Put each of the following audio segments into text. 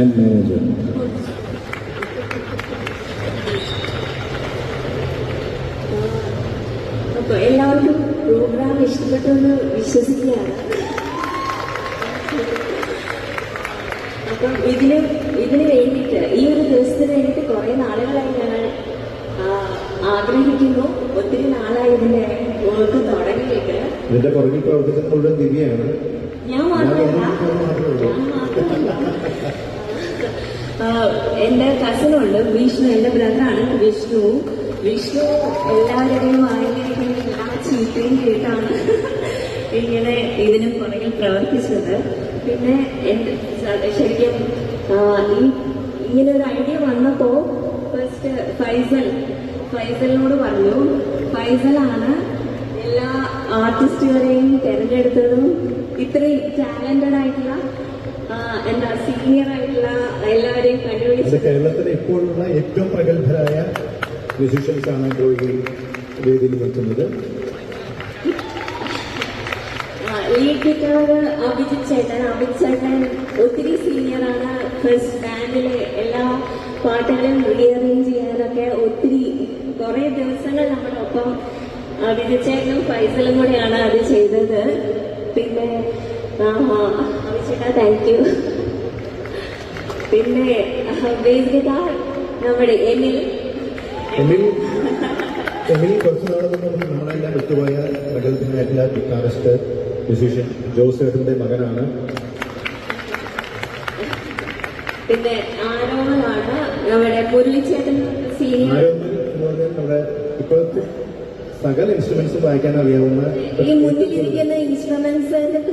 Manager അപ്പൊ എല്ലാവർക്കും programme ഇഷ്ടപ്പെട്ടെന്ന് വിശ്വസിക്കുകയാണ്. അപ്പം ഇതിന് ഇതിന് വേണ്ടിയിട്ട് ഈ ഒരു ദിവസത്തിന് വേണ്ടിയിട്ട് കുറെ നാളുകളായി ഞങ്ങൾ ആഗ്രഹിക്കുന്നു. ഒത്തിരി നാളായി ഇതിന്റെ വർക്ക് തുടങ്ങിയിട്ട്. ഇതിന്റെ പുറകിൽ പ്രവർത്തിക്കുന്ന മുഴുവൻ ദിവ്യയാണ് ഞാൻ മാത്രമല്ല ഞാൻ മാത്രമല്ല എന്റെ കസിനുണ്ട് വിഷ്ണു എന്റെ ബ്രദറാണ് വിഷ്ണു. വിഷ്ണു എല്ലാവരുടെയും ആയിരിക്കും കേട്ടാണ് ഇങ്ങനെ ഇതിന് പുറകിൽ പ്രവർത്തിച്ചത്. പിന്നെ എന്റെ ശരിക്കും ഇങ്ങനെ ഒരു ഐഡിയ വന്നപ്പോ ഫസ്റ്റ് ഫൈസൽ ഫൈസലിനോട് പറഞ്ഞു ഫൈസലാണ് എല്ലാ ആർട്ടിസ്റ്റുകളെയും തിരഞ്ഞെടുത്തതും ഇത്രയും ടാലന്റഡ് ആയിട്ടുള്ള എന്താ സീനിയർ ആയിട്ടുള്ള എല്ലാവരെയും കണ്ടുപിടിച്ച് കേരളത്തിലെ ഇപ്പോഴുള്ള ഏറ്റവും പ്രഗത്ഭരായ മ്യൂസീഷ്യൻസ് ആണ് ഇപ്പോൾ വേദിയിൽ നിൽക്കുന്നത്. ലീഡ് ഗിറ്റാർ അഭിജിത് ചേട്ടൻ അഭിജിത് ചേട്ടൻ ഒത്തിരി സീനിയറാണ് ഫസ്റ്റ് ബാൻഡിലെ എല്ലാ പാട്ടുകളും റീഅറേഞ്ച് ചെയ്യാനൊക്കെ ഒത്തിരി കുറെ ദിവസങ്ങൾ നമ്മുടെ ഒപ്പം അഭിജിത് ചേട്ടനും ഫൈസലും കൂടെയാണ് അത് ചെയ്തത്. പിന്നെ ചേട്ടാ താങ്ക് യു പിന്നെ ബേസ് ഗിറ്റാർ നമ്മുടെ എമിൽ. എമിൽ എമിൽ കുറച്ച് നാൾ മുമ്പ് നമ്മളെല്ലാം വിട്ടുപോയ പ്രഗത്ഭനായിട്ടുള്ള ഗിറ്റാറിസ്റ്റ് മ്യൂസീഷ്യൻ ജോസേട്ടന്റെ മകനാണ്. പിന്നെ നമ്മുടെ മുരളിച്ചേട്ടൻ സീനിയർ ഇപ്പോഴത്തെ സകല ഇൻസ്ട്രുമെന്റ്സും വായിക്കാൻ അറിയാവുന്ന ഈ മുന്നിലിരിക്കുന്ന ഇൻസ്ട്രുമെന്റ്സിന്റെ എനിക്കറിയില്ല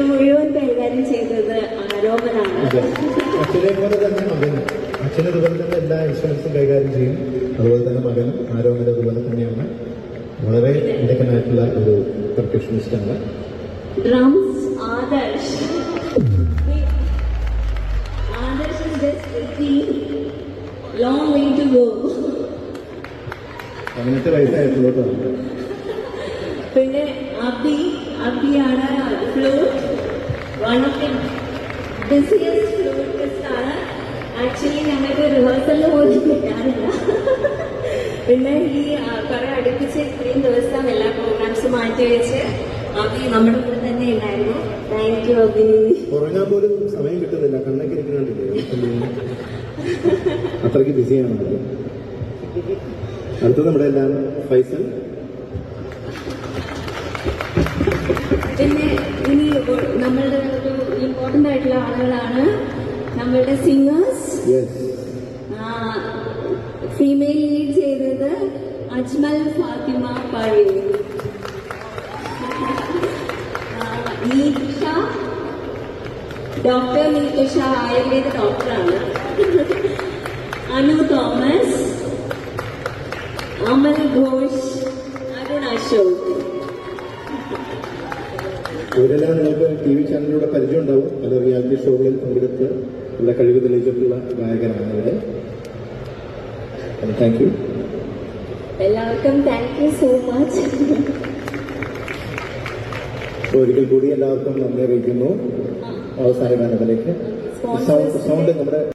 ഇത് മുഴുവൻ കൈകാര്യം ചെയ്തത് അതെ. അച്ഛനെ പോലെ തന്നെ മകൻ. എല്ലാ ഇൻഷുറൻസും കൈകാര്യം ചെയ്യും. അതുപോലെ തന്നെ മകൻ അതുപോലെ തന്നെയാണ്. വളരെ മിടുക്കനായിട്ടുള്ള ഒരു പെർഫെക്ഷനിസ്റ്റാണ് drums Adarsh. Adarsh is just 15. long way to go. പതിനെട്ട് വയസ്സായിട്ടുള്ളൂ പിന്നെ Abhi. അബിയാണ് flute one of the busiest flutist ആണ് ആക്ച്വലി ഞങ്ങൾക്ക് റിഹേഴ്സലിൽ പോലും കിട്ടാറില്ല. പിന്നെ ഈ കുറെ അടുപ്പിച്ച് ഇത്രയും ദിവസം എല്ലാ പ്രോഗ്രാംസും മാറ്റി വെച്ച് അബി നമ്മുടെ കൂടെ തന്നെ ഉണ്ടായിരുന്നു. താങ്ക് യു അബി ഉറങ്ങാൻ പോലും സമയം കിട്ടുന്നില്ല. കണ്ണൊക്കെ ഇരിക്കുന്നുണ്ടില്ലേ? അത്രയ്ക്ക് ബിസിയാണ് അടുത്തത് നമ്മുടെ എല്ലാം ഫൈസൽ. പിന്നെ ഇനി നമ്മളുടെ ഒരു ഇമ്പോർട്ടന്റ് ആയിട്ടുള്ള ആളുകളാണ് നമ്മളുടെ സിംഗേഴ്സ് ഫീമെയിൽ ലീഡ് ചെയ്തത് അജ്മൽ ഫാത്തിമ പഴയ നീഷ ഡോക്ടർ നീഷ ആയുർവേദ ഡോക്ടറാണ് അനു തോമസ് അമൽ ഘോഷ് അരുൺ അശോക്. ഇവരെല്ലാം നിങ്ങൾക്ക് ടി വി ചാനലിലൂടെ പരിചയം ഉണ്ടാവും പല റിയാലിറ്റി ഷോകളിൽ പങ്കെടുത്ത് നല്ല കഴിവ് തെളിയിച്ചിട്ടുള്ള ഗായകരാണ് ഇവിടെ താങ്ക് യു എല്ലാവർക്കും താങ്ക് യു സോ മച്ച് ഒരിക്കൽ കൂടി എല്ലാവർക്കും നന്ദി അറിയിക്കുന്നു. അവസാന ഗാനത്തിലേക്ക്. സൗണ്ട് സൗണ്ട് നമ്മുടെ